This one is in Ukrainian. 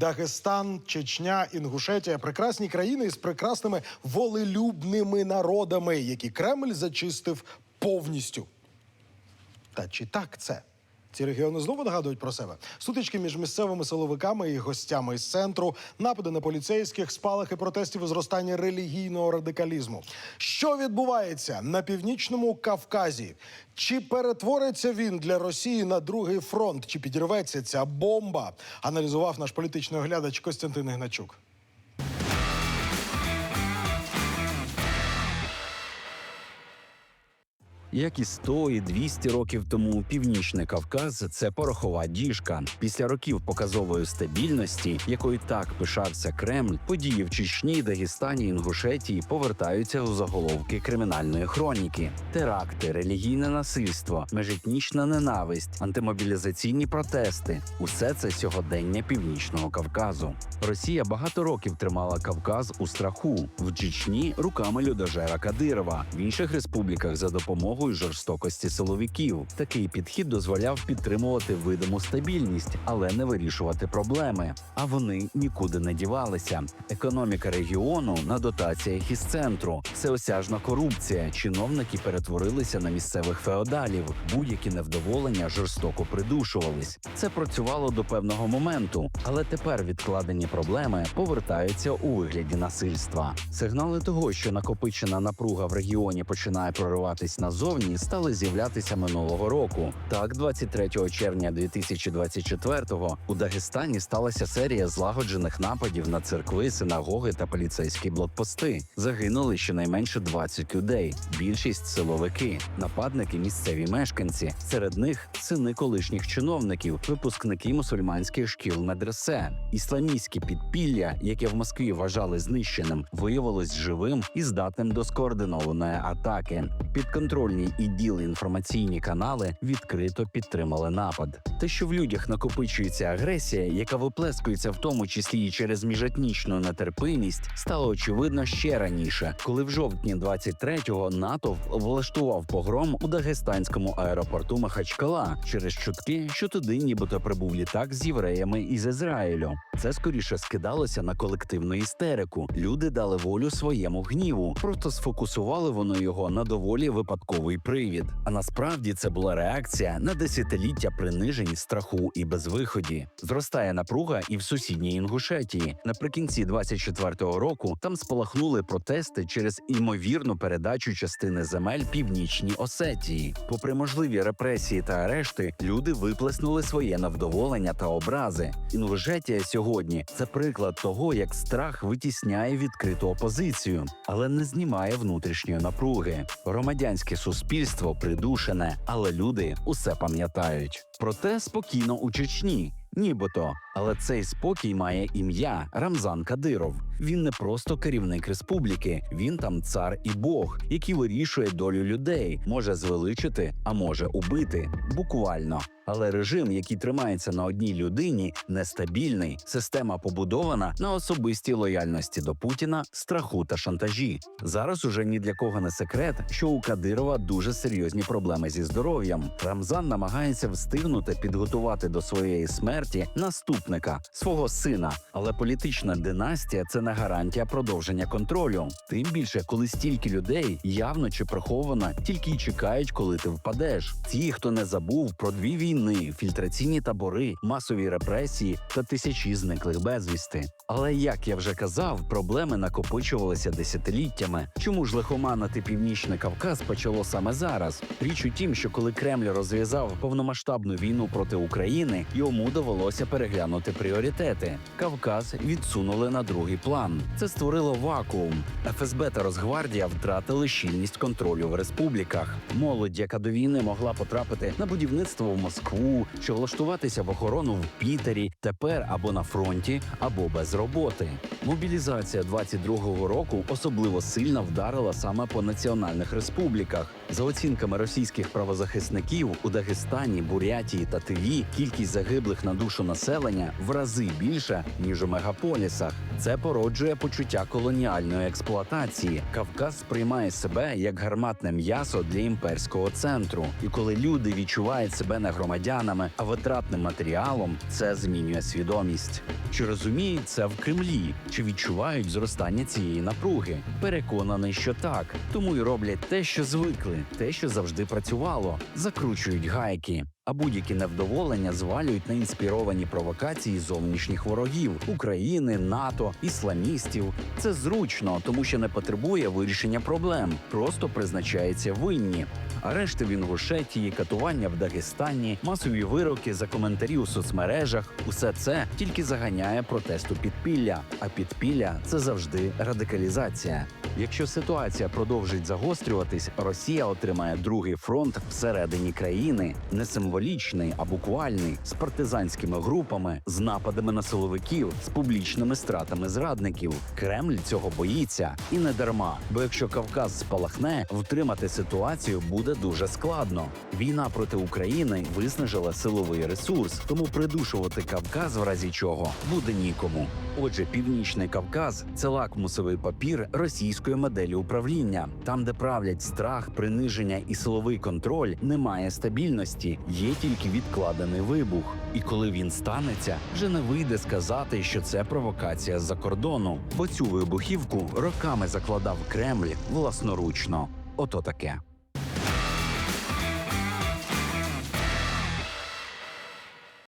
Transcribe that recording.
Дагестан, Чечня, Інгушетія прекрасні країни із прекрасними волелюбними народами, які Кремль зачистив повністю. Та чи так це? Ці регіони знову нагадують про себе. Сутички між місцевими силовиками і гостями із центру, напади на поліцейських, спалахи протестів і зростання релігійного радикалізму. Що відбувається на північному Кавказі? Чи перетвориться він для Росії на другий фронт? Чи підірветься ця бомба? Аналізував наш політичний оглядач Костянтин Гначук. Як і 100 і 200 років тому північний Кавказ це порохова діжка. Після років показової стабільності, якою так пишався Кремль, події в Чечні, Дагестані, Інгушетії повертаються у заголовки кримінальної хроніки: теракти, релігійне насильство, межетнічна ненависть, антимобілізаційні протести усе це сьогодення північного Кавказу. Росія багато років тримала Кавказ у страху в Чечні руками людожера Кадирова, в інших республіках за допомогою жорстокості силовиків. Такий підхід дозволяв підтримувати видиму стабільність, але не вирішувати проблеми. А вони нікуди не дівалися. Економіка регіону на дотаціях із центру, всеосяжна корупція. Чиновники перетворилися на місцевих феодалів. Будь-які невдоволення жорстоко придушувались. Це працювало до певного моменту, але тепер відкладені проблеми повертаються у вигляді насильства. Сигнали того, що накопичена напруга в регіоні починає прориватись назовні, стали з'являтися минулого року. Так, 23 червня 2024-го у Дагестані сталася серія злагоджених нападів на церкви, синагоги та поліцейські блокпости. Загинули щонайменше 20 людей. Більшість силовики, нападники місцеві мешканці. Серед них сини колишніх чиновників, випускники мусульманських шкіл медресе. Ісламістське підпілля, яке в Москві вважали знищеним, виявилось живим і здатним до скоординованої атаки. Підконтрольні іділи інформаційні канали відкрито підтримали напад. Те, що в людях накопичується агресія, яка виплескується в тому числі і через міжетнічну нетерпимість, стало очевидно ще раніше, коли в жовтні 23-го НАТО влаштував погром у дагестанському аеропорту Махачкала через чутки, що туди нібито прибув літак з євреями із Ізраїлю. Це скоріше скидалося на колективну істерику. Люди дали волю своєму гніву, просто сфокусували воно його на доволі випадковий привід. А насправді це була реакція на десятиліття принижень, страху і безвиході. Зростає напруга і в сусідній Інгушетії. Наприкінці 24-го року там спалахнули протести через імовірну передачу частини земель північній Осетії. Попри можливі репресії та арешти, люди виплеснули своє невдоволення та образи. Інгушетія сьогодні це приклад того, як страх витісняє відкриту опозицію, але не знімає внутрішньої напруги. Громадянське суспільство придушене, але люди усе пам'ятають. Проте спокійно у Чечні. Нібито, але цей спокій має ім'я Рамзан Кадиров. Він не просто керівник республіки, він там цар і Бог, який вирішує долю людей, може звеличити, а може убити. Буквально. Але режим, який тримається на одній людині, нестабільний. Система побудована на особистій лояльності до Путіна, страху та шантажі. Зараз уже ні для кого не секрет, що у Кадирова дуже серйозні проблеми зі здоров'ям. Рамзан намагається встигнути підготувати до своєї смерті наступника свого сина. Але політична династія це не гарантія продовження контролю. Тим більше, коли стільки людей явно чи приховано тільки й чекають, коли ти впадеш. Ті, хто не забув про дві війни, фільтраційні табори, масові репресії та тисячі зниклих безвісти. Але як я вже казав, проблеми накопичувалися десятиліттями. Чому ж лихоманити північний Кавказ почало саме зараз? Річ у тім, що коли Кремль розв'язав повномасштабну війну проти України, йому довелося переглянути пріоритети. Кавказ відсунули на другий план. Це створило вакуум. ФСБ та Росгвардія втратили щільність контролю в республіках. Молодь, яка до війни могла потрапити на будівництво в Москву чи влаштуватися в охорону в Пітері, тепер або на фронті, або без роботи. Мобілізація 22-го року особливо сильно вдарила саме по національних республіках. За оцінками російських правозахисників у Дагестані, Бурятії та Тиві кількість загиблих на душу населення в рази більша ніж у мегаполісах. Це породжує почуття колоніальної експлуатації. Кавказ сприймає себе як гарматне м'ясо для імперського центру. І коли люди відчувають себе не громадянами, а витратним матеріалом, це змінює свідомість. Чи розуміють це в Кремлі? Чи відчувають зростання цієї напруги? Переконаний, що так. Тому й роблять те, що звикли, те, що завжди працювало, закручують гайки. А будь-які невдоволення звалюють на інспіровані провокації зовнішніх ворогів України, НАТО, ісламістів. Це зручно, тому що не потребує вирішення проблем, просто призначається винні. Арешти в Інгушетії, катування в Дагестані, масові вироки за коментарі у соцмережах усе це тільки заганяє протесту підпілля. А підпілля це завжди радикалізація. Якщо ситуація продовжить загострюватись, Росія отримає другий фронт всередині країни, не символічний, а буквальний, з партизанськими групами, з нападами на силовиків, з публічними стратами зрадників. Кремль цього боїться і не дарма. Бо якщо Кавказ спалахне, втримати ситуацію буде дуже складно. Війна проти України виснажила силовий ресурс, тому придушувати Кавказ в разі чого буде нікому. Отже, північний Кавказ це лакмусовий папір російської моделі управління. Там, де правлять страх, приниження і силовий контроль, немає стабільності, є тільки відкладений вибух. І коли він станеться, вже не вийде сказати, що це провокація з-за кордону, бо цю вибухівку роками закладав Кремль власноручно. Ото таке.